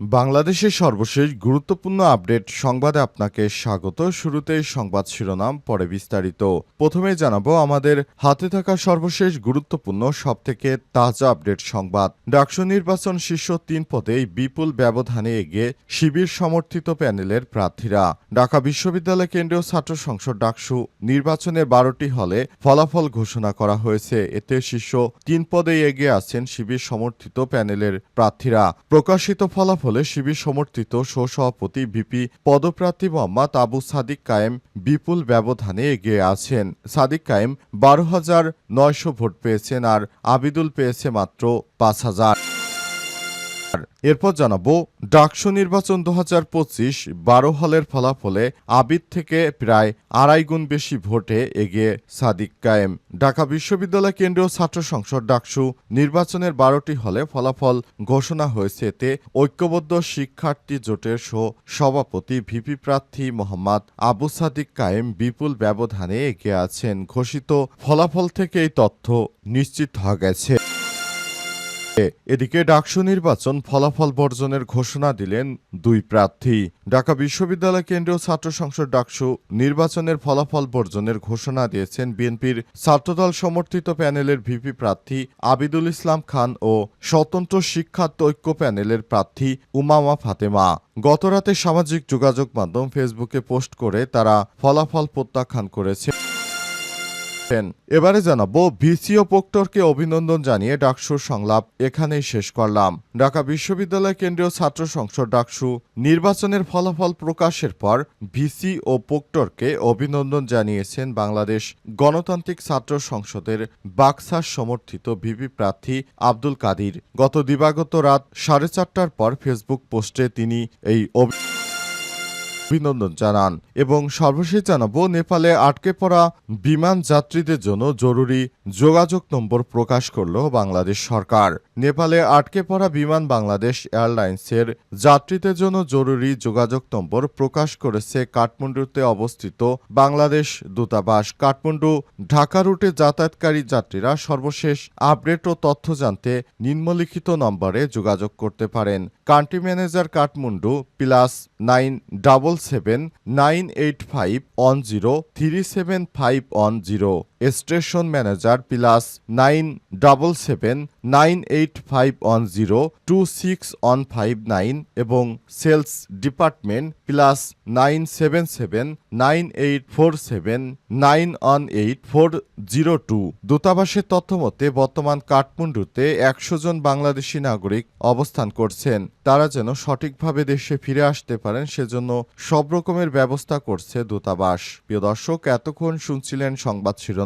বাংলাদেশের সর্বশেষ গুরুত্বপূর্ণ আপডেট সংবাদে আপনাকে স্বাগত। শুরুতে সংবাদ শিরোনাম, পরে বিস্তারিত। প্রথমে জানাব আমাদের হাতে থাকা সর্বশেষ গুরুত্বপূর্ণ, সবথেকে তাজা আপডেট সংবাদ। ডাকসু নির্বাচন শীর্ষ তিন পদেই বিপুল ব্যবধানে এগিয়ে শিবির সমর্থিত প্যানেলের প্রার্থীরা। ঢাকা বিশ্ববিদ্যালয় কেন্দ্রীয় ছাত্র সংসদ ডাকসু নির্বাচনের বারোটি হলে ফলাফল ঘোষণা করা হয়েছে। এতে শীর্ষ তিন পদেই এগিয়ে আছেন শিবির সমর্থিত প্যানেলের প্রার্থীরা। প্রকাশিত ফলাফলে শিবির সমর্থিত সহসভাপতি বিপি পদপ্রার্থী মোহাম্মদ আবু সাদিক কায়েম বিপুল ব্যবধানে এগিয়ে আছেন। সাদিক কায়েম বারো হাজার নয়শো ভোট পেয়েছেন আর আবিদুল পেয়েছে মাত্র পাঁচ হাজার। এরপর জানাব, ডাকসু নির্বাচন দু হাজার পঁচিশ বারো হলের ফলাফলে আবিদ থেকে প্রায় আড়াই গুণ বেশি ভোটে এগিয়ে সাদিক কায়েম। ঢাকা বিশ্ববিদ্যালয় কেন্দ্রীয় ছাত্র সংসদ ডাকসু নির্বাচনের বারোটি হলে ফলাফল ঘোষণা হয়েছে এতে ঐক্যবদ্ধ শিক্ষার্থী জোটের সহ সভাপতি ভিপি প্রার্থী মোহাম্মদ আবু সাদিক কায়েম বিপুল ব্যবধানে এগিয়ে আছেন। ঘোষিত ফলাফল থেকে এই তথ্য নিশ্চিত হওয়া গেছে। এদিকে ডাকসু নির্বাচন ফলাফল বর্জনের ঘোষণা দিলেন দুই প্রার্থী। ঢাকা বিশ্ববিদ্যালয় কেন্দ্রীয় ছাত্র সংসদ ডাকসু নির্বাচনের ফলাফল বর্জনের ঘোষণা দিয়েছেন বিএনপির ছাত্রদল সমর্থিত প্যানেলের ভিপি প্রার্থী আবিদুল ইসলাম খান ও স্বতন্ত্র শিক্ষার্থী ঐক্য প্যানেলের প্রার্থী উমামা ফাতেমা। গতরাতে সামাজিক যোগাযোগ মাধ্যম ফেসবুকে পোস্ট করে তারা ফলাফল প্রত্যাখ্যান করেছে। এবারে জানাব, ভিসিও পোক্টরকে অভিনন্দন জানিয়ে ডাকসুর সংলাপ এখানেই শেষ করলাম। ঢাকা বিশ্ববিদ্যালয় কেন্দ্রীয় ছাত্র সংসদ ডাকসু নির্বাচনের ফলাফল প্রকাশের পর ভিসি ও পোক্টরকে অভিনন্দন জানিয়েছেন বাংলাদেশ গণতান্ত্রিক ছাত্র সংসদের বাক্সার সমর্থিত ভিপি প্রার্থী আব্দুল কাদির। গত দিবাগত রাত সাড়ে চারটার পর ফেসবুক পোস্টে তিনি এই অভি- অভিনন্দন জানান এবং সর্বশেষ জানাব, নেপালে আটকে পড়া বিমান যাত্রীদের জন্য জরুরি যোগাযোগ নম্বর প্রকাশ করল বাংলাদেশ সরকার। নেপালে আটকে পড়া বিমান বাংলাদেশ এয়ারলাইন্সের যাত্রীদের জন্য জরুরি যোগাযোগ নম্বর প্রকাশ করেছে কাঠমান্ডুতে অবস্থিত বাংলাদেশ দূতাবাস। কাঠমান্ডু ঢাকা রুটে যাতায়াতকারী যাত্রীরা সর্বশেষ আপডেট ও তথ্য জানতে নিম্নলিখিত নম্বরে যোগাযোগ করতে পারেন। Country manager Kathmandu plus nine double seven nine eight five one zero three seven five one zero station manager plus nine double seven nine eight five one zero two six one five nine এবং sales department plus nine seven seven nine eight four seven nine one eight four zero two. দূতাবাসের তথ্য মতে, বর্তমান কাঠমান্ডুতে একশো জন বাংলাদেশি নাগরিক অবস্থান করছেন। তারা যেন সঠিকভাবে দেশে ফিরে আসতে পারেন, সেজন্য সব রকমের ব্যবস্থা করছে দূতাবাস। প্রিয় দর্শক, এতক্ষণ শুনছিলেন সংবাদ শিরোনাম।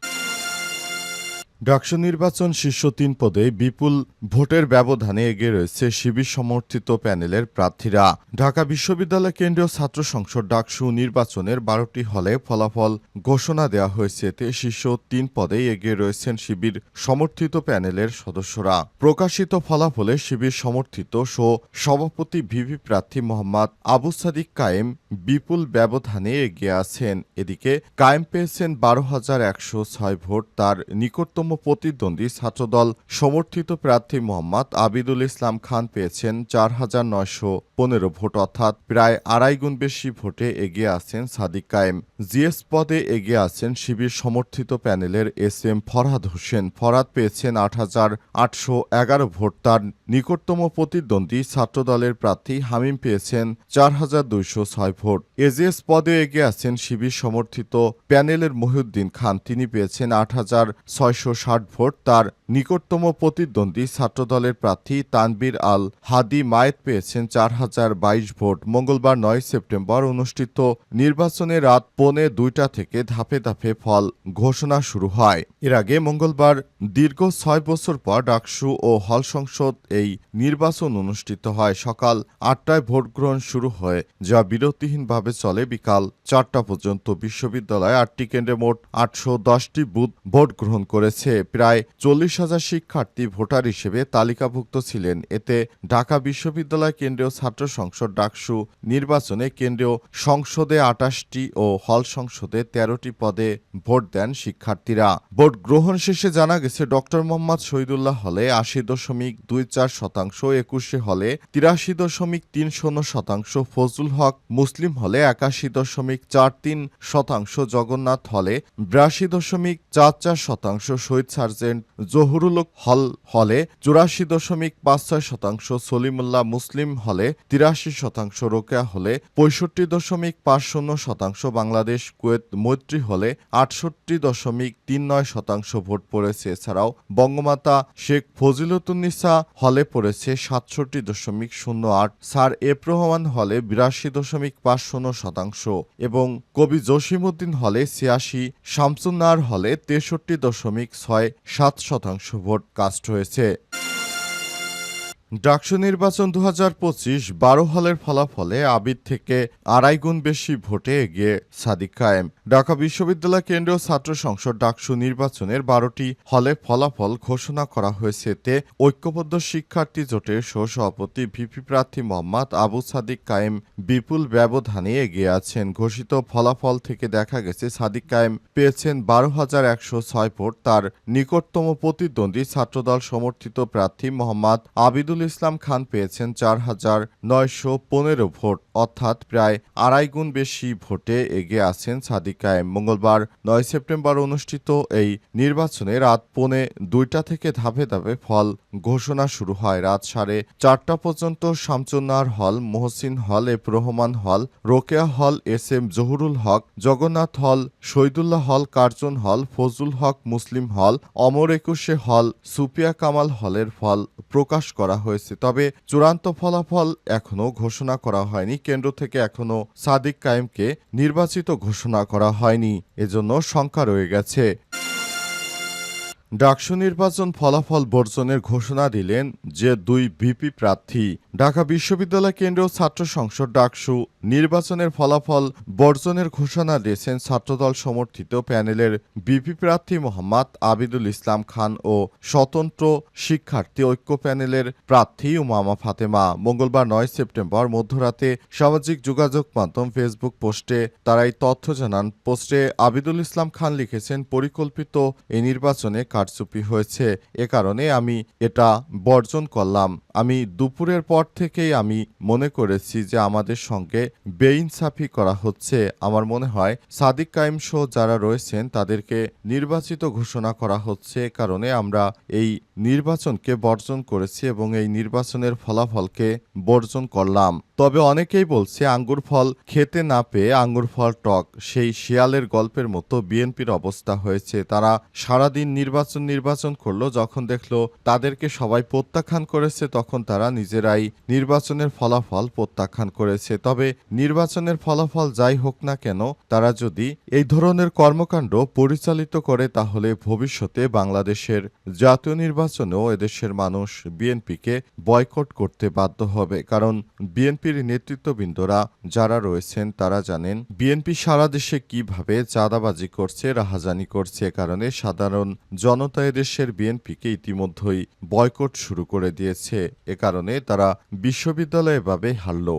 ডাকসু নির্বাচন শীর্ষ তিন পদে বিপুল ভোটের ব্যবধানে এগিয়ে রয়েছে শিবির সমর্থিত প্যানেলের প্রার্থীরা। ঢাকা বিশ্ববিদ্যালয় কেন্দ্রীয় ছাত্র সংসদ ডাকসু নির্বাচনের বারোটি হলে ফলাফল ঘোষণা দেওয়া হয়েছে। এতে শীর্ষ তিন পদে এগিয়ে রয়েছেন শিবির সমর্থিত প্যানেলের সদস্যরা। প্রকাশিত ফলাফলে শিবির সমর্থিত সো সভাপতি ভিভি প্রার্থী মোহাম্মদ আবু সাদিক কায়েম বিপুল ব্যবধানে এগিয়ে আছেন। এদিকে কায়েম পেয়েছেন বারো হাজার একশো ছয় ভোট। তার নিকটতম প্রতিদ্বন্দ্বী ছাত্রদল সমর্থিত প্রার্থী মোহাম্মদ আবিদুল ইসলাম খান পেয়েছেন চার হাজার নয়শো পনেরো ভোট, অর্থাৎ প্রায় আড়াই গুণ বেশি ভোটে এগিয়ে আছেন সাদিক কায়েম। জিএস পদে এগিয়ে আছেন শিবির সমর্থিত প্যানেলের এস এম ফরহাদ হোসেন। ফরহাদ পেয়েছেন আট হাজার আটশো এগারো ভোট। তার নিকটতম প্রতিদ্বন্দ্বী ছাত্রদলের প্রার্থী হামিম পেয়েছেন চার হাজার দুইশো ছয় ভোট। এজিএস পদে এগিয়ে আছেন শিবির সমর্থিত প্যানেলের মহিউদ্দিন খান। তিনি পেয়েছেন আট হাজার ছয়শো ষাট ভোট। তার নিকটতম প্রতিদ্বন্দ্বী ছাত্রদলের প্রার্থী তানবির আল হাদি মায়েত পেয়েছেন চার হাজার বাইশ ভোট। মঙ্গলবার নয় সেপ্টেম্বর অনুষ্ঠিত নির্বাচনে রাত পৌনে দুইটা থেকে ধাপে ধাপে ফল ঘোষণা শুরু হয়। এর আগে মঙ্গলবার দীর্ঘ ছয় বছর পর ডাকসু ও হল সংসদ এই নির্বাচন অনুষ্ঠিত হয়। সকাল আটটায় ভোট গ্রহণ শুরু হয়, যা বিরতিহীনভাবে চলে বিকাল চারটা পর্যন্ত বিশ্ববিদ্যালয়ে আটটি কেন্দ্রে মোট আটশো দশটি বুথ ভোট গ্রহণ করেছে। প্রায় চল্লিশ হাজার শিক্ষার্থী ভোটার হিসেবে তালিকাভুক্ত ছিলেন। এতে ঢাকা বিশ্ববিদ্যালয় কেন্দ্রীয় ছাত্র সংসদ ডাকসু নির্বাচনে কেন্দ্রীয় সংসদে আটাশটি ও হল সংসদে তেরোটি পদে ভোট দেন শিক্ষার্থীরা। ভোট গ্রহণ শেষে জানা গেছে, ডক্টর মোহাম্মদ শহীদুল্লাহ হলে আশি দশমিক দুই চার শতাংশ, একুশে হলে তিরাশি দশমিক তিন শূন্য শতাংশ, ফজলুল হক মুসলিম হলে একাশি দশমিক চার তিন শতাংশ জগন্নাথ হলে, বিরাশি দশমিক চার চার শতাংশ শহীদ সার্জেন্ট জহুরুল হল হলে, চুরাশি দশমিক পাঁচ ছয় শতাংশ সলিমুল্লাহ মুসলিম হলে, তিরাশি শতাংশ রোকেয়া হলে, পঁয়ষট্টি দশমিক পাঁচ শূন্য শতাংশ বাংলাদেশ কুয়েত মৈত্রী হলে, আটষট্টি দশমিক তিন নয় শতাংশ ভোট পড়েছে। এছাড়াও বঙ্গমাতা শেখ ফজিলতুন্নিসা হলে পড়েছে সাতষট্টি দশমিক শূন্য আট। স্যার এফ রহমান হলে বিরাশি দশমিক পাঁচ শূন্য শতাংশ এবং কবি জসিমউদ্দিন হলে ছিয়াশি শামসুন্নার হলে তেষট্টি দশমিক ছয় সাত শতাংশ ভোট কাস্ট হয়েছে। ডাকসু নির্বাচন দু হাজার পঁচিশ বারো হলের ফলাফলে আবিদ থেকে আড়াই গুণ বেশি ভোটে এগিয়ে সাদিক কায়েম। ঢাকা বিশ্ববিদ্যালয় কেন্দ্রীয় ছাত্র সংসদ ডাকসু নির্বাচনের বারোটি হলে ফলাফল ঘোষণা করা হয়েছে এতে ঐক্যবদ্ধ শিক্ষার্থী জোটের সহসভাপতি ভিপি প্রার্থী মোহাম্মদ আবু সাদিক কায়েম বিপুল ব্যবধানে এগিয়ে আছেন। ঘোষিত ফলাফল থেকে দেখা গেছে, সাদিক কায়েম পেয়েছেন বারো হাজার একশো ছয় ভোট। তার নিকটতম প্রতিদ্বন্দ্বী ছাত্রদল সমর্থিত প্রার্থী মোহাম্মদ আবিদুল ইসলাম খান পেয়েছেন চার হাজার নয়শো পনেরো ভোট। অর্থাৎ প্রায় আড়াই গুণ বেশি ভোটে এগিয়ে আছেন সাদিক কায়েম। মঙ্গলবার নয় সেপ্টেম্বর অনুষ্ঠিত এই নির্বাচনে রাত পৌনে দুইটা থেকে ধাপে ধাপে ফল ঘোষণা শুরু হয়। রাত সাড়ে চারটা পর্যন্ত শামচুন্নার হল, মোহসিন হল, F Rahman hall, Rokeya hall, S M Zahurul Haq, Jagannath hall, Shahidullah hall, Curzon হল, ফজলুল হক, মুসলিম হল, অমর একুশে হল, সুপিয়া কামাল হলের ফল প্রকাশ করা হয়েছে। তবে চূড়ান্ত ফলাফল এখনও ঘোষণা করা হয়নি। কেন্দ্র থেকে এখনও সাদিক কায়েমকে নির্বাচিত ঘোষণা করা হয়নি। এজন্য শঙ্কা রয়ে গেছে। ডাকসু নির্বাচন ফলাফল বর্জনের ঘোষণা দিলেন যে দুই ভিপি প্রার্থী। ঢাকা বিশ্ববিদ্যালয় কেন্দ্রীয় ছাত্র সংসদ ডাকসু নির্বাচনের ফলাফল বর্জনের ঘোষণা দিয়েছেন ছাত্রদল সমর্থিত প্যানেলের বিপি প্রার্থী মোহাম্মদ আবিদুল ইসলাম খান ও স্বতন্ত্র শিক্ষার্থী ঐক্য প্যানেলের প্রার্থী উমামা ফাতেমা। মঙ্গলবার নয় সেপ্টেম্বর মধ্যরাতে সামাজিক যোগাযোগ মাধ্যম ফেসবুক পোস্টে তারা এই তথ্য জানান। পোস্টে আবিদুল ইসলাম খান লিখেছেন, পরিকল্পিত এই নির্বাচনে কারচুপি হয়েছে, এ কারণে আমি এটা বর্জন করলাম। আমি দুপুরের পর থেকেই আমি মনে করেছি যে আমাদের সঙ্গে বেইনসাফি করা হচ্ছে। আমার মনে হয় সাদিক কাইম শো যারা রয়েছেন, তাদেরকে নির্বাচিত ঘোষণা করা হচ্ছে। কারণে আমরা এই নির্বাচনকে বর্জন করেছি এবং এই নির্বাচনের ফলাফলকে বর্জন করলাম। তবে অনেকেই বলছে আঙ্গুর ফল খেতে না পেয়ে আঙ্গুর ফল টক। সেই শিয়ালের গল্পের মতো বিএনপির অবস্থা হয়েছে। তারা সারাদিন নির্বাচন নির্বাচন করল, যখন দেখল তাদেরকে সবাই প্রত্যাখ্যান করেছে, তখন তারা নিজেরাই নির্বাচনের ফলাফল প্রত্যাখ্যান করেছে। তবে নির্বাচনের ফলাফল যাই হোক না কেন, তারা যদি এই ধরনের কর্মকাণ্ড পরিচালিত করে, তাহলে ভবিষ্যতে বাংলাদেশের জাতীয় নির্বাচনেও এদেশের মানুষ বিএনপিকে বয়কট করতে বাধ্য হবে। কারণ বিএনপির নেতৃত্ববৃন্দরা যারা রয়েছেন তারা জানেন, বিএনপি সারা দেশে কীভাবে চাঁদাবাজি করছে, রাহাজানি করছে কারণে সাধারণ জনতা দেশের বিএনপিকে ইতিমধ্যেই বয়কট শুরু করে দিয়েছে। এ কারণে তারা বিশ্ববিদ্যালয়ে এভাবে হারল।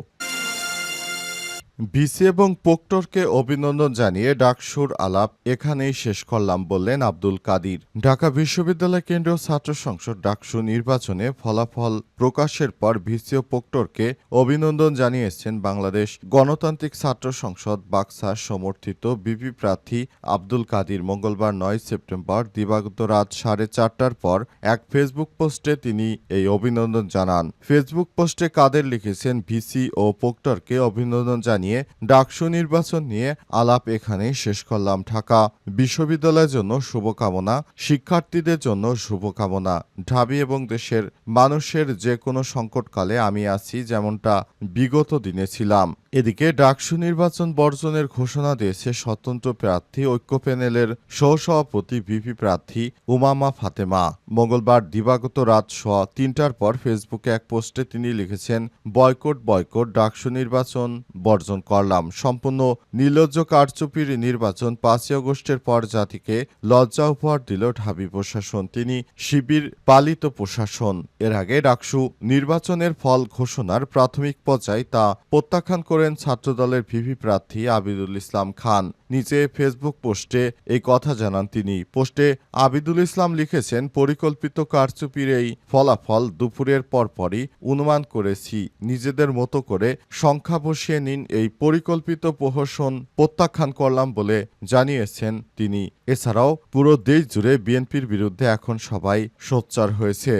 ভিসি এবং পোক্টরকে অভিনন্দন জানিয়ে ডাকসুর আলাপ এখানেই শেষ করলাম বললেন আব্দুল কাদির। ঢাকা বিশ্ববিদ্যালয় কেন্দ্রীয় ছাত্র সংসদ ডাকসু নির্বাচনে ফলাফল প্রকাশের পর ভিসি ও পোক্টরকে অভিনন্দন জানিয়েছেন বাংলাদেশ গণতান্ত্রিক ছাত্র সংসদ বাক্সার সমর্থিত বিপি প্রার্থী আব্দুল কাদির। মঙ্গলবার নয় সেপ্টেম্বর দিবাগত রাত সাড়ে চারটার পর এক ফেসবুক পোস্টে তিনি এই অভিনন্দন জানান। ফেসবুক পোস্টে কাদের লিখেছেন ভিসি ও পোক্টরকে অভিনন্দন জানিয়ে জানিয়ে ডাকসু নির্বাচন নিয়ে আলাপ এখানে শেষ করলাম ঢাকা। বিশ্ববিদ্যালয়ের জন্য শুভকামনা, শিক্ষার্থীদের জন্য শুভকামনা। ঢাবি এবং দেশের মানুষের যে কোনো সংকটকালে আমি আছি, যেমনটা বিগত দিনে ছিলাম। এদিকে ডাকসু নির্বাচন বর্জনের ঘোষণা দিয়েছে স্বতন্ত্র প্রার্থী ঐক্য প্যানেলের সহসভাপতি ভিপি প্রার্থী উমামা ফাতেমা। মঙ্গলবার দিবাগত রাত সোয়া তিনটার পর ফেসবুকে এক পোস্টে তিনি লিখেছেন, বয়কট বয়কট, ডাকসু নির্বাচন বর্জন করলাম। সম্পূর্ণ নির্লজ্জ কারচুপির নির্বাচন পাঁচই আগস্টের পর জাতিকে লজ্জা উপহার দিল ঢাবি প্রশাসন। তিনি শিবির পালিত প্রশাসন। এর আগে ডাকসু নির্বাচনের ফল ঘোষণার প্রাথমিক পর্যায়ে তা প্রত্যাখ্যান করেন ছাত্রদলের ভিভি প্রার্থী আবিদুল ইসলাম খান। নিচে ফেসবুক পোস্টে এই কথা জানান তিনি। পোস্টে আবিদুল ইসলাম লিখেছেন, পরিকল্পিত কারচুপির এই ফলাফল দুপুরের পরপরই অনুমান করেছি। নিজেদের মতো করে সংখ্যা বসিয়ে নিন, এই পরিকল্পিত প্রহসন প্রত্যাখ্যান করলাম বলে জানিয়েছেন তিনি। এছাড়াও পুরো দেশ জুড়ে বিএনপির বিরুদ্ধে এখন সবাই সোচ্চার হয়েছে।